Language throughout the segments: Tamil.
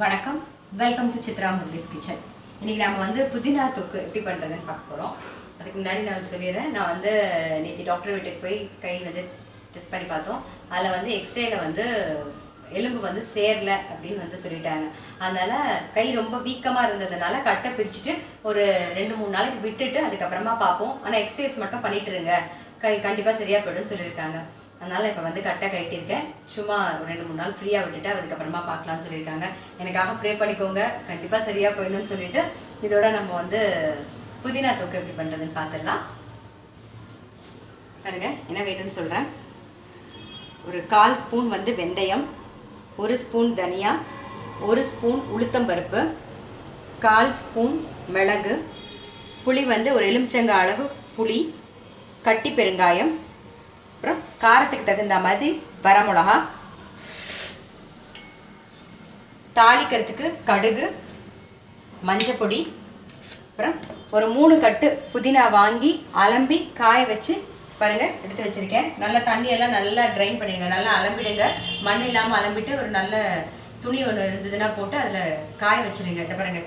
வணக்கம். Welcome to Chitra Murali's kitchen இன்னைக்கு நம்ம வந்து புதினா தொக்கு எப்படி பண்ணுறதுன்னு பார்க்க போகிறோம் அதுக்கு முன்னாடி நான் சொல்லிடுறேன். நான் வந்து நேற்று டாக்டர் வீட்டுக்கு போய் கை வந்து டெஸ்ட் பண்ணி பார்த்தோம். அதில் வந்து எக்ஸ்ரேல வந்து எலும்பு வந்து சேரல அப்படின்னு வந்து சொல்லிட்டாங்க. அதனால கை ரொம்ப வீக்கமாக இருந்ததுனால கட்டை பிரிச்சுட்டு ஒரு ரெண்டு மூணு நாளைக்கு விட்டுட்டு அதுக்கப்புறமா பார்ப்போம். ஆனால் எக்ஸசைஸ் மட்டும் பண்ணிட்டு இருங்க. கை கண்டிப்பாக சரியாக போயிடும்னு சொல்லியிருக்காங்க. அதனால் இப்போ வந்து கட்டை கட்டியிருக்கேன். சும்மா ஒரு ரெண்டு மூணு நாள் ஃப்ரீயாக விட்டுட்டு அதுக்கப்புறமா பார்க்கலாம்னு சொல்லியிருக்காங்க. எனக்காக ப்ரே பண்ணிக்கோங்க. கண்டிப்பாக சரியாக போயிடணும்னு சொல்லிட்டு இதோட நம்ம வந்து புதினா தொக்கு எப்படி பண்ணுறதுன்னு பார்த்துடலாம் பாருங்க என்ன வேணும்னு சொல்கிறேன் ஒரு கால் ஸ்பூன் வந்து வெந்தயம் ஒரு ஸ்பூன் தனியா ஒரு ஸ்பூன் உளுத்தம்பருப்பு கால் ஸ்பூன் மிளகு புளி வந்து ஒரு எலுமிச்சங்க அளவு புளி கட்டி பெருங்காயம் காரத்துக்கு தகுந்த மாதிரி வரமிளகா தாளிக்கிறதுக்கு கடுகு மஞ்சப்பொடி அப்புறம் ஒரு மூணு கட்டு புதினா வாங்கி அலம்பி காய வச்சு பாருங்கள் எடுத்து வச்சிருக்கேன். நல்லா தண்ணியெல்லாம் நல்லா ட்ரைன் பண்ணிடுங்க. நல்லா அலம்பிடுங்க. மண் இல்லாமல் அலம்பிட்டு ஒரு நல்ல துணி ஒன்று இருந்ததுன்னா போட்டு அதில் காய வச்சிருங்க. இதை பாருங்க.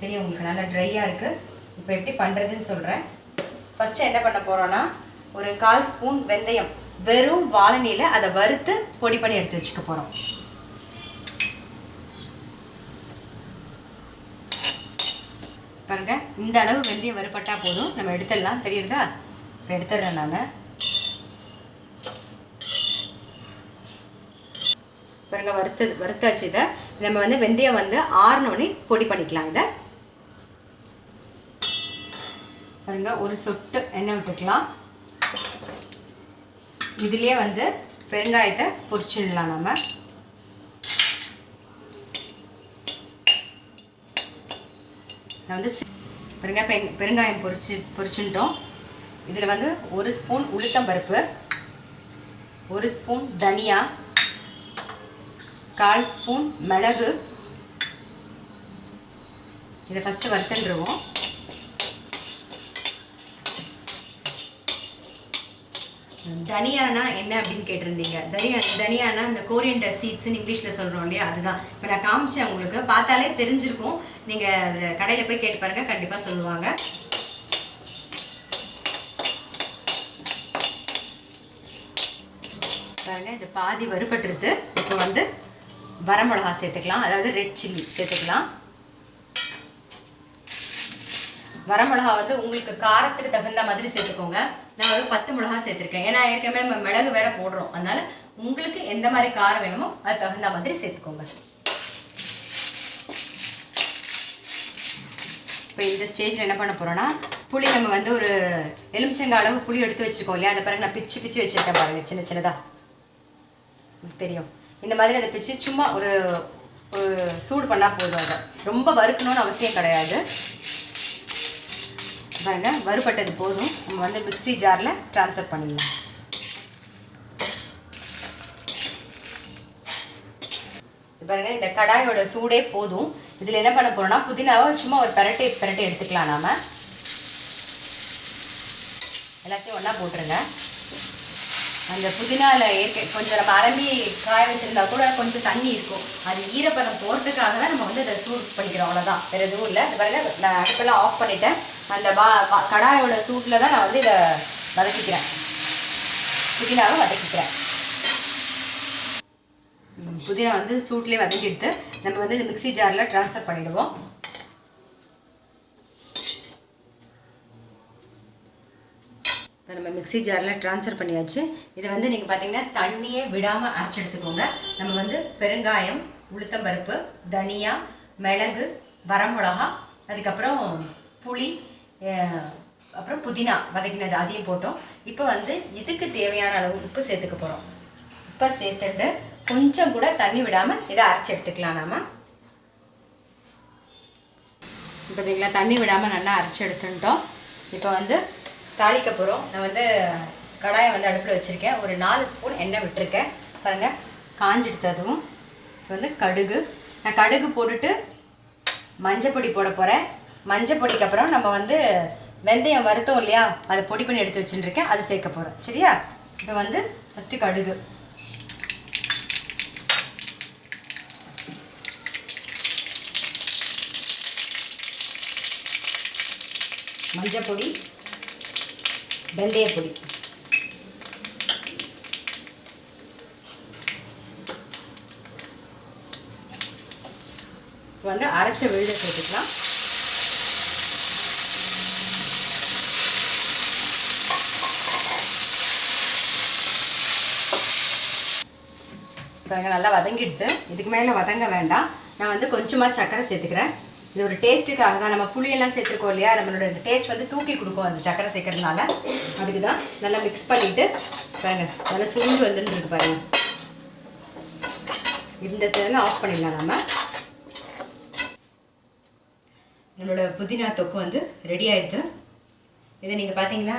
தெரியும் உங்களுக்கு நல்லா ட்ரையாக இருக்குது இப்போ எப்படி பண்ணுறதுன்னு சொல்கிறேன் ஃபஸ்ட்டு என்ன பண்ண போகிறோன்னா ஒரு கால் ஸ்பூன் வெந்தயம் வெறும் வாழனியில் அதை வறுத்து பொடி பண்ணி எடுத்து வச்சுக்க போகிறோம் பாருங்க இந்த அளவு வெந்தயம் வறுப்பட்டா போதும். நம்ம எடுத்துடலாம். தெரியுதா? இப்போ எடுத்துடுறேன் நான். பாருங்க வறுத்து வறுத்தாச்சு இதை. நம்ம வந்து வெந்தயம் வந்து ஆறுனோடனே பொடி பண்ணிக்கலாம் இதை. பாருங்க ஒரு சொட்டு எண்ணெய் விட்டுக்கலாம். இதுலேயே வந்து பெருங்காயத்தை பொரிச்சிடலாம் நம்ம. நான் வந்து சி- பெருங்காயம் பொரிச்சு பொரிச்சுட்டோம். இதில் வந்து ஒரு ஸ்பூன் உளுத்தம் பருப்பு ஒரு ஸ்பூன் தனியா கால் ஸ்பூன் மிளகு. இதை ஃபஸ்ட்டு வறுத்துருவோம் தனியானா என்ன அப்படின்னு கேட்டிருந்தீங்க? தனியா தனியானா இந்த கோரியண்டர் சீட்ஸ்னு இங்கிலீஷில் சொல்கிறோம் இல்லையா? அதுதான். இப்போ நான் காமிச்சேன் உங்களுக்கு. பார்த்தாலே தெரிஞ்சிருக்கும். நீங்கள் அதில் கடையில் போய் கேட்டு பாருங்கள் கண்டிப்பாக சொல்லுவாங்க. பாருங்க இது பாதி வறுபட்டுருது இப்போ வந்து வரமிளகா சேர்த்துக்கலாம். அதாவது ரெட் சில்லி சேர்த்துக்கலாம். வரமிளகா வந்து உங்களுக்கு காரத்துக்கு தகுந்த மாதிரி சேர்த்துக்கோங்க. நான் ஒரு பத்து மிளகா சேர்த்துருக்கேன். ஏன்னா ஏற்கனவே நம்ம மிளகு வேற போடுறோம். அதனால உங்களுக்கு எந்த மாதிரி காரம் வேணுமோ அது தகுந்த மாதிரி சேர்த்துக்கோங்க. இப்போ இந்த ஸ்டேஜில் என்ன பண்ண போகிறோன்னா புளி நம்ம வந்து ஒரு எலுமிச்சங்காய் அளவு புளி எடுத்து வச்சுருக்கோம் இல்லையா? அதை பாருங்கள் நான் பிச்சு பிச்சு வச்சுருக்கேன் பாருங்க சின்ன சின்னதாக தெரியும். இந்த மாதிரி அதை பிச்சு சும்மா ஒரு ஒரு சூடு பண்ணால் போதும் அதை. ரொம்ப வறுக்கணும்னு அவசியம் கிடையாது. பாருங்க வறுபட்டது போதும். நம்ம வந்து மிக்சி ஜாரில் ட்ரான்ஸ்ஃபர் பண்ணிடலாம். பாருங்கள் பாருங்க இந்த கடாயோட சூடே போதும். இதில் என்ன பண்ண போறோம்னா புதினாவை சும்மா ஒரு பரட்டை பரட்டை எடுத்துக்கலாம் நாம. எல்லாத்தையும் ஒன்றா போட்டுருங்க. அந்த புதினால ஏற்க கொஞ்சம் நம்ம அலம்பி காய வச்சிருந்தா கூட கொஞ்சம் தண்ணி இருக்கும். அது ஈரப்பதம் போகிறதுக்காக தான் நம்ம வந்து அதை சூட் பண்ணிக்கிறோம் அவ்வளோதான் வேறு எதுவும் இல்லை. அது பாருங்க நான் அடுப்பெல்லாம் ஆஃப் பண்ணிட்டேன். அந்த பா கடாயோட சூட்டில் தான் நான் வந்து இதை வதக்கிக்கிறேன். புதினாவை வதக்கிக்கிறேன். புதினா வந்து சூட்லேயே வதக்கிட்டு நம்ம வந்து இந்த மிக்ஸி ஜாரில் ட்ரான்ஸ்ஃபர் பண்ணிவிடுவோம் நம்ம மிக்ஸி ஜாரில் ட்ரான்ஸ்ஃபர் பண்ணியாச்சு. இதை வந்து நீங்கள் பார்த்தீங்கன்னா தண்ணியே விடாமல் அரைச்சி எடுத்துக்கோங்க நம்ம வந்து பெருங்காயம் உளுத்தம்பருப்பு தனியா மிளகு வரமிளகா அதுக்கப்புறம் புளி அப்புறம் புதினா வதக்கினது அதையும் போட்டோம். இப்போ வந்து இதுக்கு தேவையான அளவு உப்பு சேர்த்துக்க போகிறோம் உப்பை சேர்த்துட்டு கொஞ்சம் கூட தண்ணி விடாமல் இதை அரைச்சி எடுத்துக்கலாம் நாம். இப்போ பார்த்தீங்களா தண்ணி விடாமல் நல்லா அரைச்சி எடுத்துட்டோம். இப்போ வந்து தாளிக்க போகிறோம் நான் வந்து கடாயை வந்து அடுப்பில் வச்சுருக்கேன். ஒரு நாலு ஸ்பூன் எண்ணெய் விட்டுருக்கேன். பாருங்கள் காஞ்செடுத்ததும். வந்து கடுகு. நான் கடுகு போட்டுட்டு மஞ்சப்பொடி போட போகிறேன் மஞ்சப்பொடிக்கு அப்புறம் நம்ம வந்து வெந்தயம் வருத்தம் இல்லையா? அதை பொடி பண்ணி எடுத்து வச்சுட்டுருக்கேன் அது சேர்க்க போகிறோம் சரியா? இப்போ வந்து ஃபஸ்ட்டு கடுகு. மஞ்சப்பொடி. பொடி வெந்தய பொடி. இப்போ வந்து அரைச்ச விழுத சேர்த்துக்கலாம். பாருங்க நல்லா வதங்கிடுது. இதுக்கு மேலே வதங்க வேண்டாம். நான் வந்து கொஞ்சமாக சர்க்கரை சேர்த்துக்கிறேன். இது ஒரு டேஸ்ட்டுக்காக தான். நம்ம புளியெல்லாம் சேர்த்துருக்கோம் இல்லையா? நம்மளோட டேஸ்ட் வந்து தூக்கி கொடுக்கும் அந்த சக்கரை சேர்க்கறதுனால. அதுக்கு தான் நல்லா மிக்ஸ் பண்ணிவிட்டு பாருங்கள் நல்லா சுருண்டு வந்துட்டு பாருங்கள் இந்த சேனல் ஆஃப் பண்ணிடலாம் நம்ம நம்மளோட புதினா தொக்கு வந்து ரெடி ஆயிடுது. இதை நீங்கள் பார்த்தீங்கன்னா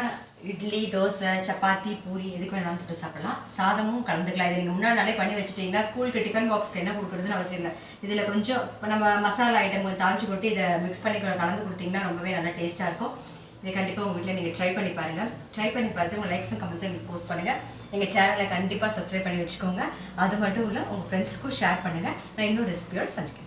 இட்லி தோசை சப்பாத்தி பூரி எதுக்கு வேணாலும் தொட்டு சாப்பிடலாம். சாதமும் கலந்துக்கலாம். இது நீங்கள் முன்னாடி நாளே பண்ணி வச்சுட்டிங்கன்னா ஸ்கூலுக்கு டிஃபன் பாக்ஸ்க்கு என்ன கொடுக்குறதுன்னு அவசியம் இல்லை. இதில் கொஞ்சம் இப்போ நம்ம மசாலா ஐட்டம் கொஞ்சம் தாளிச்சு கொட்டி இதை மிக்ஸ் பண்ணி கலந்து கொடுத்தீங்கன்னா ரொம்பவே நல்லா டேஸ்ட்டாக இருக்கும். இதை கண்டிப்பாக உங்கள் வீட்டில் நீங்கள் ட்ரை பண்ணி பாருங்கள் ட்ரை பண்ணி பார்த்துட்டு உங்கள் லைக்ஸும் கமெண்ட்ஸும் எங்களுக்கு போஸ்ட் பண்ணுங்கள் எங்கள் சேனலை கண்டிப்பாக சப்ஸ்கிரைப் பண்ணி வச்சுக்கோங்க. அது மட்டும் இல்லை உங்கள் ஃப்ரெண்ட்ஸுக்கும் ஷேர் பண்ணுங்கள் நான் இன்னும் ரெசிபியோடு சந்திக்கிறேன்.